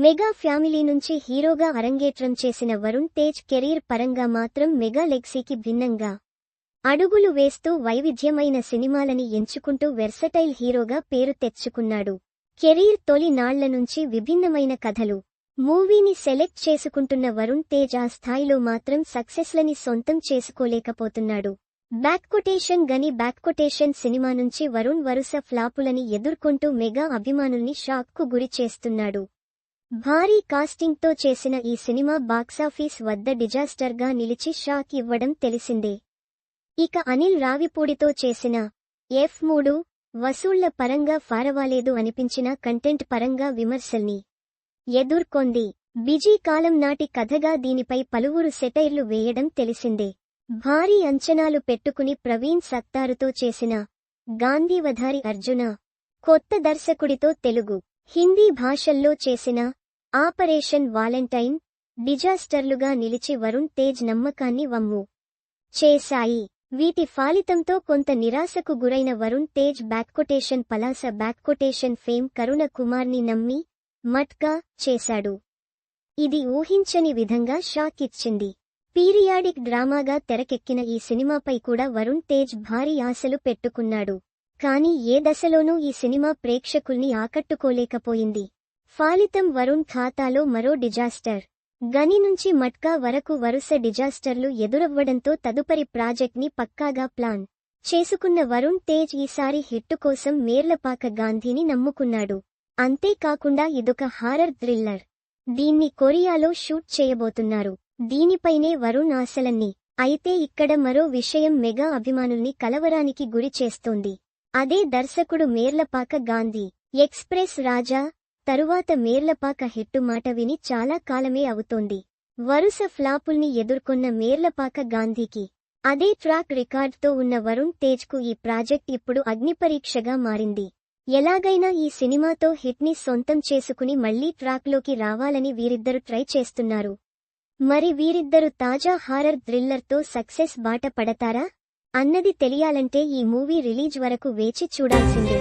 Mega family నుంచి హీరోగా అరంగేట్రం చేసిన వరుణ్ తేజ్ కెరీర్ పరంగా మాత్రం మెగా లెగ్సీకి భిన్నంగా. అడుగులు వేస్తూ వైవిధ్యమైన సినిమాలని ఎంచుకుంటూ వెర్సటైల్ హీరోగా పేరు తెచ్చుకున్నాడు. కెరీర్ తొలి నాళ్ళ నుంచి విభిన్నమైన కథలు. మూవీని సెలెక్ట్ చేసుకుంటున్న వరుణ్ తేజ్ ఆ స్థాయిలో మాత్రం సక్సెస్లని సొంతం చేసుకోలేకపోతున్నాడు. Back quotation Ghani back quotation cinema నుంచి వరుణ్ వరుస ఫ్లాపులని ఎదుర్కొంటూ మెగా అభిమానుల్ని షాక్కు గురి చేస్తున్నాడు. భారీ కాస్టింగ్తో చేసిన ఈ సినిమా బాక్సాఫీస్ వద్ద డిజాస్టర్గా నిలిచి షాక్ ఇవ్వడం తెలిసిందే. ఇక అనిల్ రావిపూడితో చేసిన ఎఫ్ మూడు వసూళ్ళ పరంగా ఫారవాలేదు అనిపించిన కంటెంట్ పరంగా విమర్శల్ని ఎదుర్కొంది. బిజీ కాలం నాటి కథగా దీనిపై పలువురు సెటైర్లు వేయడం తెలిసిందే. భారీ అంచనాలు పెట్టుకుని ప్రవీణ్ సత్తారుతో చేసిన గాంధీవధారి అర్జున కొత్త దర్శకుడితో తెలుగు హిందీ భాషల్లో చేసిన ఆపరేషన్ వాలెంటైన్ డిజాస్టర్లుగా నిలిచి వరుణ్ తేజ్ నమ్మకాన్ని వమ్ము. చేశాయి. వీటి ఫలితంతో కొంత నిరాశకు గురైన Varun Tej back quotation Palasa back quotation fame Karuna కుమార్ని నమ్మి మట్కా చేశాడు. ఇది ఊహించని విధంగా షాక్ ఇచ్చింది. పీరియాడిక్ డ్రామాగా తెరకెక్కిన ఈ సినిమాపై కూడా వరుణ్ తేజ్ భారీ ఆశలు పెట్టుకున్నాడు. కానీ ఏ దశలోనూ ఈ సినిమా ప్రేక్షకుల్ని ఆకట్టుకోలేకపోయింది. ఫలితం వరుణ్ ఖాతాలో మరో డిజాస్టర్. గని నుంచి మట్కా వరకు వరుస డిజాస్టర్లు ఎదురవ్వడంతో తదుపరి ప్రాజెక్ట్ని పక్కాగా ప్లాన్ చేసుకున్న వరుణ్ తేజ్ ఈసారి హిట్టు కోసం మేర్లపాక గాంధీని నమ్ముకున్నాడు. అంతేకాకుండా ఇదొక హారర్ థ్రిల్లర్. దీన్ని కొరియాలో షూట్ చేయబోతున్నారు. దీనిపైనే వరుణ్ ఆశలన్నీ. అయితే ఇక్కడ మరో విషయం మెగా అభిమానుల్ని కలవరానికి గురి చేస్తోంది. అదే దర్శకుడు మేర్లపాక గాంధీ. ఎక్స్ప్రెస్ రాజా తరువాత మేర్లపాక హిట్టు మాట విని చాలా కాలమే అవుతోంది. వరుస ఫ్లాపుల్ని ఎదుర్కొన్న మేర్లపాక గాంధీకి అదే ట్రాక్ రికార్డ్తో ఉన్న వరుణ్ తేజ్కు ఈ ప్రాజెక్ట్ ఇప్పుడు అగ్నిపరీక్షగా మారింది. ఎలాగైనా ఈ సినిమాతో హిట్ని సొంతం చేసుకుని మళ్ళీ ట్రాక్లోకి రావాలని వీరిద్దరు ట్రై చేస్తున్నారు. మరి వీరిద్దరు తాజా హారర్ థ్రిల్లర్తో సక్సెస్ బాట పడతారా? అన్నది తెలియాలంటే ఈ మూవీ రిలీజ్ వరకు వేచి చూడాల్సిందే.